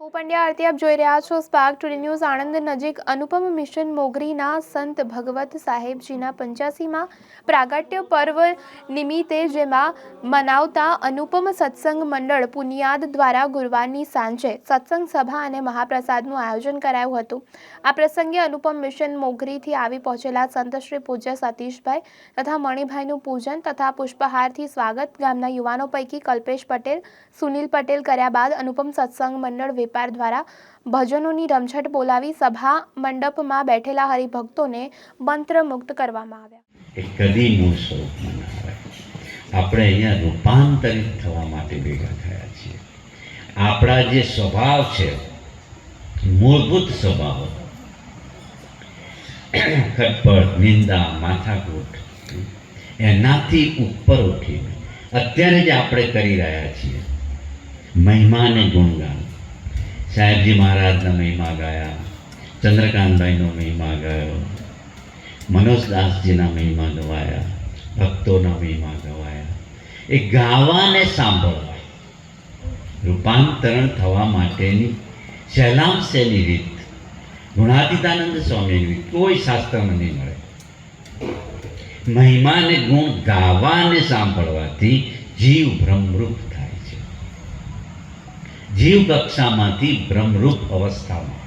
હું પંડ્યા આરતી આપ જોઈ રહ્યા છો સ્પાર્ક ટુડે ન્યૂઝ આણંદ નજીક અનુપમ મિશન મોગરીના સંત ભગવત સાહેબજીના પંચ્યાસીમાં પ્રાગટ્ય પર્વ નિમિત્તે જેમાં મનાવતા અનુપમ સત્સંગ મંડળ પુનિયાદ દ્વારા ગુરુવારની સાંજે સત્સંગ સભા અને મહાપ્રસાદનું આયોજન કરાયું હતું. આ પ્રસંગે અનુપમ મિશન મોગરીથી આવી પહોંચેલા સંત શ્રી પૂજ્ય સતીશભાઈ તથા મણિભાઈનું પૂજન તથા પુષ્પહારથી સ્વાગત ગામના યુવાનો પૈકી કલ્પેશ પટેલ, સુનિલ પટેલ કર્યા બાદ અનુપમ સત્સંગ મંડળ વેપાર દ્વારા ભજનોની રમઝટ બોલાવી સભા મંડપમાં બેઠેલા હરિભક્તોને મંત્રમુક્ત કરવામાં આવ્યા. આપણે અહીંયા રૂપાંતરિત થવા માટે ભેગા થયા છીએ. આપણા જે સ્વભાવ છે, મૂળભૂત સ્વભાવ, ખટપટ, નિંદા, માથાકૂટ, એનાથી ઉપર ઉઠીને અત્યારે જે આપણે કરી રહ્યા છીએ, મહિમાને ગુણગાન સાહેબજી મહારાજના મહિમા ગાયા ચંદ્રકાંતભાઈનો મહિમા ગાયો મનોજદાસજીના મહિમા ગવાયા ભક્તોના મહિમા ગવાયા એ ગાવાને સાંભળવા રૂપાંતરણ થવા માટેની સહેલામ સહેલી રીત ગુણાતીતાનંદ સ્વામીની રીત કોઈ શાસ્ત્રમાં નહીં મળે મહિમાને ગુણ ગાવાને સાંભળવાથી જીવ ભ્રમરૂપ થાય છે જીવ કક્ષામાંથી ભ્રમરૂપ અવસ્થામાં.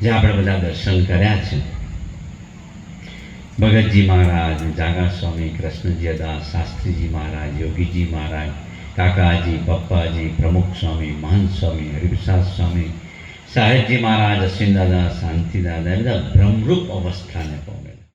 જે આપણે બધા દર્શન કર્યા છે. ભગતજી મહારાજ જાગા સ્વામી કૃષ્ણજી દાસ શાસ્ત્રીજી મહારાજ, યોગીજી મહારાજ, કાકાજી, પપ્પાજી, પ્રમુખ સ્વામી મહંત સ્વામી, હરિપ્રસાદ સ્વામી, સાહેબજી મહારાજ અશ્વિન દાદા શાંતિદાદા, એ બધા ભ્રમરૂપ અવસ્થાને પામે